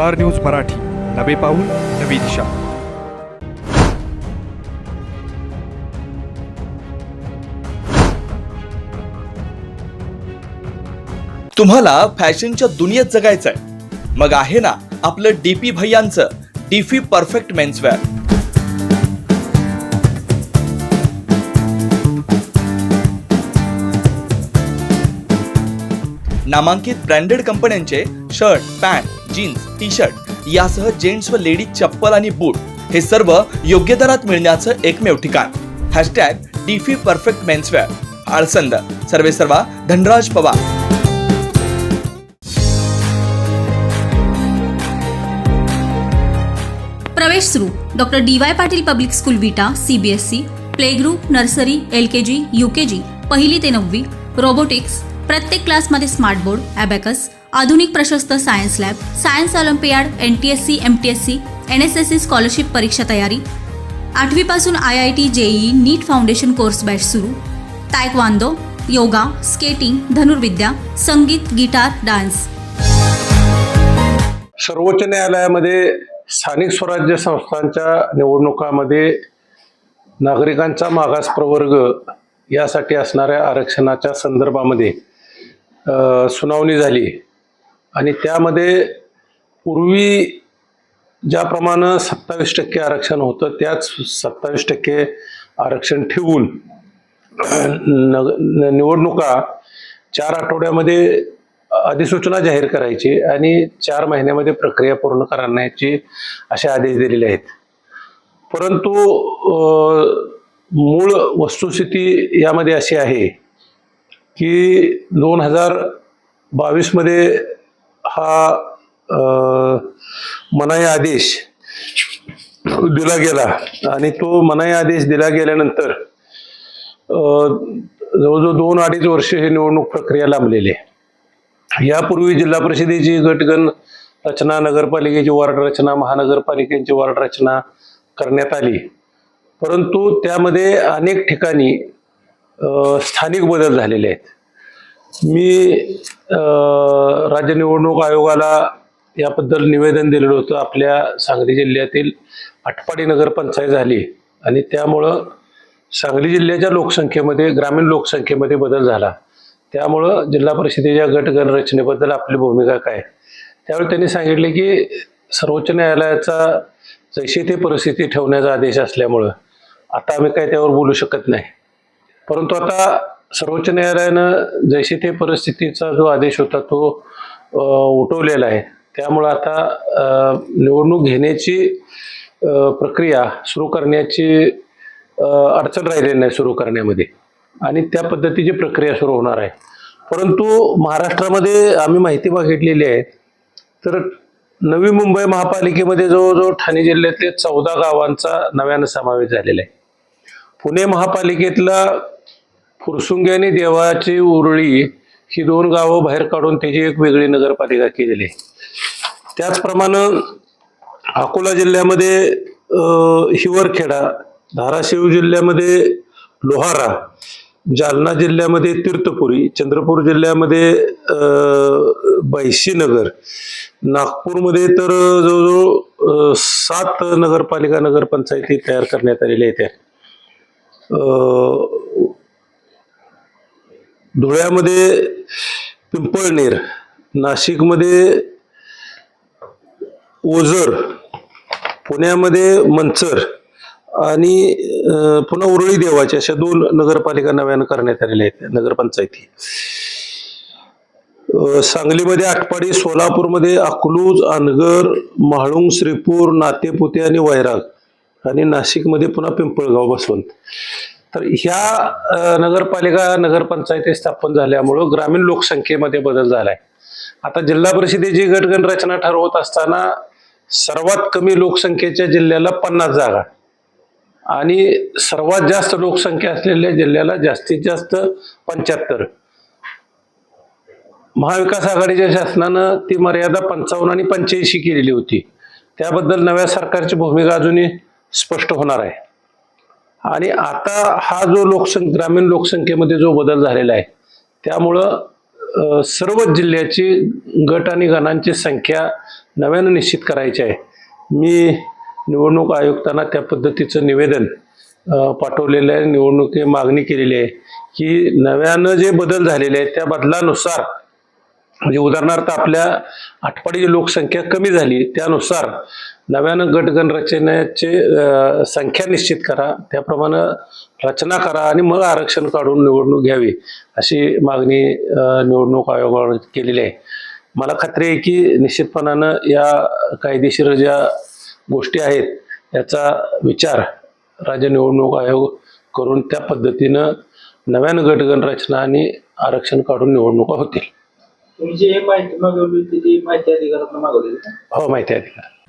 Star news Marathi. नवे पाऊल नवी दिशा. तुम्हाला फॅशनच्या दुनियेत जगायचंय. मग आहे ना आपलं डीपी भैयांचं डीफी परफेक्ट मेन्सवेअर नामांकित ब्रँडेड कंपन्यांचे shirt pant jeans T shirt यासह जेंट्स व लेडीज चप्पल आणि बूट हे सर्व योग्य दरात मिळण्याचं एकमेव ठिकाण. Hashtag D P perfect menswear. Alsand. सर्वे सर्वा धनराज पवार. प्रवेश सुरू. Doctor D Y Patil public school Vita CBSE play group nursery L K G U K G पहिली ते नववी रोबोटिक्स प्रत्येक क्लासमध्ये स्मार्ट बोर्ड अॅबॅकस आधुनिक प्रशस्त science lab science olympiad N T S C M T S C N S S C scholarship परीक्षा तयारी. आठवीपासून I I T JEE NEET foundation course batch सुरू. तायकवांदो योगा स्केटिंग धनुर्विद्या संगीत guitar dance. सर्वोच्च न्यायालयामध्ये स्थानिक स्वराज्य संस्थांच्या निवडणुकामध्ये नागरिकांचा मागास प्रवर्ग यासाठी असणाऱ्या आरक्षणाच्या संदर्भामध्ये सुनावणी झाली. आणि त्यामध्ये पूर्वी ज्याप्रमाणे सत्तावीस टक्के आरक्षण होतं त्याच सत्तावीस टक्के आरक्षण ठेवून नग न- निवडणुका चार आठवड्यामध्ये अधिसूचना जाहीर करायची आणि चार महिन्यामध्ये प्रक्रिया पूर्ण करण्याची असे आदेश दिलेले आहेत. परंतु मूळ वस्तुस्थिती यामध्ये अशी आहे की दोन हजार बावीसमध्ये हा मनाई आदेश दिला गेला आणि तो मनाई आदेश दिला गेल्यानंतर जवळजवळ दोन अडीच वर्ष ही निवडणूक प्रक्रिया लांबलेली आहे. यापूर्वी जिल्हा परिषदेची गटगण रचना नगरपालिकेची वार्ड रचना महानगरपालिकेची वार्ड रचना करण्यात आली. परंतु त्यामध्ये अनेक ठिकाणी स्थानिक बदल झालेले आहेत. मी राज्य निवडणूक आयोगाला याबद्दल निवेदन दिलेलं होतं. आपल्या सांगली जिल्ह्यातील आटपाडी नगरपंचायत झाली आणि त्यामुळं सांगली जिल्ह्याच्या लोकसंख्येमध्ये ग्रामीण लोकसंख्येमध्ये बदल झाला. त्यामुळं जिल्हा परिषदेच्या गट गणरचनेबद्दल आपली भूमिका काय? त्यावेळी त्यांनी सांगितले की सर्वोच्च न्यायालयाचा जैशी ते परिस्थिती ठेवण्याचा आदेश असल्यामुळं आता आम्ही काय त्यावर बोलू शकत नाही. परंतु आता सर्वोच्च न्यायालयानं जैसे ते परिस्थितीचा जो आदेश होता तो उठवलेला आहे. त्यामुळं आता निवडणूक घेण्याची प्रक्रिया सुरू करण्याची अडचण राहिलेली नाही सुरू करण्यामध्ये. आणि त्या पद्धतीची प्रक्रिया सुरू होणार आहे. परंतु महाराष्ट्रामध्ये आम्ही माहिती बघितलेली आहे तर नवी मुंबई महापालिकेमध्ये जवळजवळ ठाणे जिल्ह्यातले चौदा गावांचा नव्यानं समावेश झालेला आहे. पुणे महापालिकेतला फुरसुंगी आणि देवाची उरळी ही दोन गावं बाहेर काढून त्याची एक वेगळी नगरपालिका केलेली आहे त्याचप्रमाणे अकोला जिल्ह्यामध्ये हिवरखेडा धाराशिव जिल्ह्यामध्ये लोहारा जालना जिल्ह्यामध्ये तीर्थपुरी चंद्रपूर जिल्ह्यामध्ये बैशीनगर नागपूरमध्ये तर जवळजवळ सात नगरपालिका नगरपंचायती तयार करण्यात आलेल्या आहेत त्या. धुळ्यामध्ये पिंपळनेर नाशिकमध्ये ओझर पुण्यामध्ये मंचर आणि पुन्हा उरळी देवाची अशा दोन नगरपालिका नव्यानं करण्यात आलेल्या आहेत नगरपंचायती. सांगलीमध्ये आटपाडी सोलापूरमध्ये अकलूज अनगर म्हाळुंग श्रीपूर नातेपुते आणि वैराग आणि नाशिकमध्ये पुन्हा पिंपळगाव बसवंत. तर ह्या नगरपालिका नगरपंचायती स्थापन झाल्यामुळं ग्रामीण लोकसंख्येमध्ये बदल झालाय. आता जिल्हा परिषदेची गटगण रचना ठरवत असताना सर्वात कमी लोकसंख्येच्या जिल्ह्याला पन्नास जागा आणि सर्वात जास्त लोकसंख्या असलेल्या जिल्ह्याला जास्तीत जास्त पंच्याहत्तर. महाविकास आघाडीच्या शासनानं ती मर्यादा पंचावन्न आणि पंच्याऐंशी केलेली होती. त्याबद्दल नव्या सरकारची भूमिका अजूनही स्पष्ट होणार आहे. आणि आता हा जो लोकसंख्या ग्रामीण लोकसंख्येमध्ये जो बदल झालेला आहे त्यामुळं सर्वच जिल्ह्याची गट आणि गणांची संख्या नव्यानं निश्चित करायची आहे. मी निवडणूक आयुक्तांना त्या पद्धतीचं निवेदन पाठवलेलं आहे निवडणुकी मागणी केलेली आहे की नव्यानं जे बदल झालेले आहेत त्या बदलानुसार म्हणजे उदाहरणार्थ आपल्या आटपाडीची लोकसंख्या कमी झाली त्यानुसार नव्यानं गटगण रचनेचे संख्या निश्चित करा. त्याप्रमाणे रचना करा आणि मग आरक्षण काढून निवडणूक घ्यावी अशी मागणी निवडणूक आयोगावर केलेली आहे. मला खात्री आहे की निश्चितपणानं या कायदेशीर ज्या गोष्टी आहेत याचा विचार राज्य निवडणूक आयोग करून त्या पद्धतीनं नव्यानं गटगण रचना आणि आरक्षण काढून निवडणुका होतील. तुम्ही जी माहिती मागवली होती ती माहिती अधिकारात मागवली? हो माहिती अधिकार.